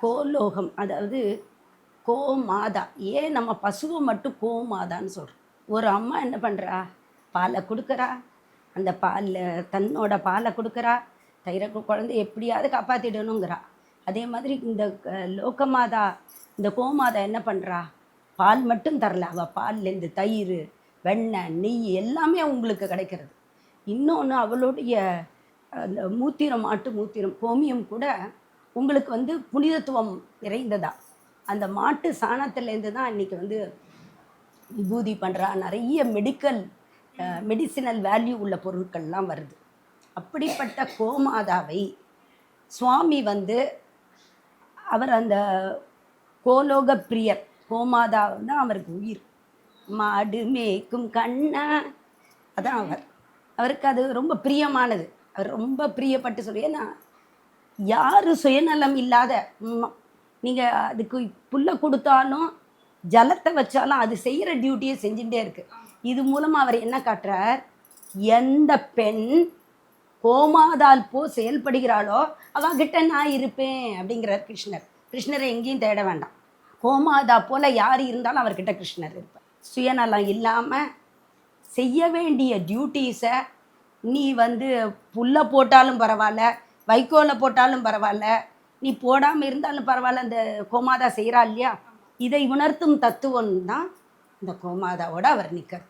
கோலோகம் அதாவது கோமாதா. ஏன் நம்ம பசுவை மட்டும் கோமாதான்னு சொல்கிறோம் ஒரு அம்மா என்ன பண்ணுறா பாலை கொடுக்குறா. அந்த பாலில் தன்னோட பாலை கொடுக்குறா. தயிரை குழந்தை எப்படியாவது காப்பாற்றிடணுங்கிறா அதே மாதிரி இந்த லோகமாதா இந்த கோமாதா என்ன பண்ணுறா பால் மட்டும் தரல. அவள் பால்லேருந்து தயிர் வெண்ணெய் நெய் எல்லாமே அவங்களுக்கு கிடைக்கிறது. இன்னொன்று அவளுடைய அந்த மூத்திரம் ஆட்டு மூத்திரம் கோமியம் கூட உங்களுக்கு வந்து புனிதத்துவம் நிறைந்ததா? அந்த மாட்டு சாணத்துலேருந்து தான் இன்னைக்கு வந்து விபூதி பண்ணுறா நிறைய மெடிக்கல் மெடிசினல் வேல்யூ உள்ள பொருட்கள்லாம் வருது. அப்படிப்பட்ட கோமாதாவை சுவாமி வந்து அவர் அந்த கோலோக பிரியர் கோமாதா தான் அவருக்கு உயிர். மாடு மேய்க்கும் கண்ணா அதான் அவர். அவருக்கு அது ரொம்ப பிரியமானது. அவர் ரொம்ப பிரியப்பட்டு சொல்லி ஏன்னா யார் சுயநலம் இல்லாத நீங்கள் அதுக்கு புல்லை கொடுத்தாலும் ஜலத்தை வச்சாலும் அது செய்கிற டியூட்டியை செஞ்சுட்டே இருக்குது இது மூலமாக அவர் என்ன காட்டுறார்? எந்த பெண் கோமாதால் போ செயல்படுகிறாளோ அவகிட்ட நான் இருப்பேன் அப்படிங்கிறார் கிருஷ்ணர். கிருஷ்ணரை எங்கேயும் தேட வேண்டாம். கோமாதா போல் யார் இருந்தாலும் அவர்கிட்ட கிருஷ்ணர் இருப்பார். சுயநலம் இல்லாமல் செய்ய வேண்டிய டியூட்டீஸை நீ வந்து புல்லை போட்டாலும் பரவாயில்ல வைக்கோலை போட்டாலும் பரவாயில்ல நீ போடாமல் இருந்தாலும் பரவாயில்ல இந்த கோமாதா செய்கிறா இல்லையா? இதை உணர்த்தும் தத்துவம் தான் இந்த கோமாதாவோட அவர் நிற்கிறார்